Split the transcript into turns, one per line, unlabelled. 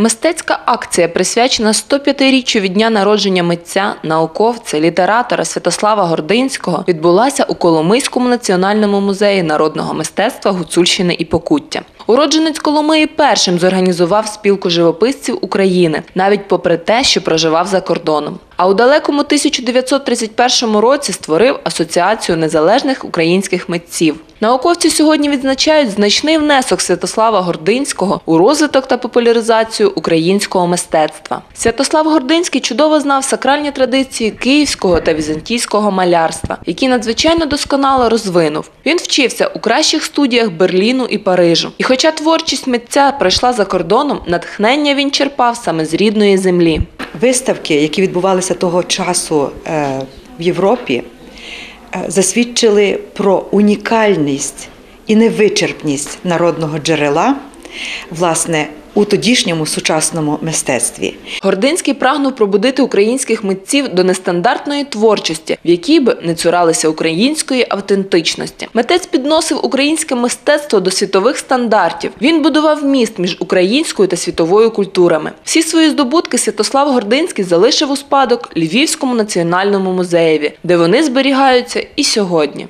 Мистецька акція, присвячена 105-річчю від дня народження митця, науковця, літератора Святослава Гординського, відбулася у Коломийському національному музеї народного мистецтва Гуцульщини і Покуття. Уродженець Коломиї першим зорганізував спілку живописців України, навіть попри те, що проживав за кордоном. А у далекому 1931 році створив Асоціацію незалежних українських митців. Науковці сьогодні відзначають значний внесок Святослава Гординського у розвиток та популяризацію українського мистецтва. Святослав Гординський чудово знав сакральні традиції київського та візантійського малярства, які надзвичайно досконало розвинув. Він вчився у кращих студіях Берліну і Парижу. І хоча творчість митця пройшла за кордоном, натхнення він черпав саме з рідної землі.
Виставки, які відбувалися того часу е, в Європі, засвідчили про унікальність і невичерпність народного джерела, власне, у тодішньому сучасному мистецтві.
Гординський прагнув пробудити українських митців до нестандартної творчості, в якій би не цуралися української автентичності. Митець підносив українське мистецтво до світових стандартів. Він будував міст між українською та світовою культурами. Всі свої здобутки Святослав Гординський залишив у спадок Львівському національному музеєві, де вони зберігаються і сьогодні.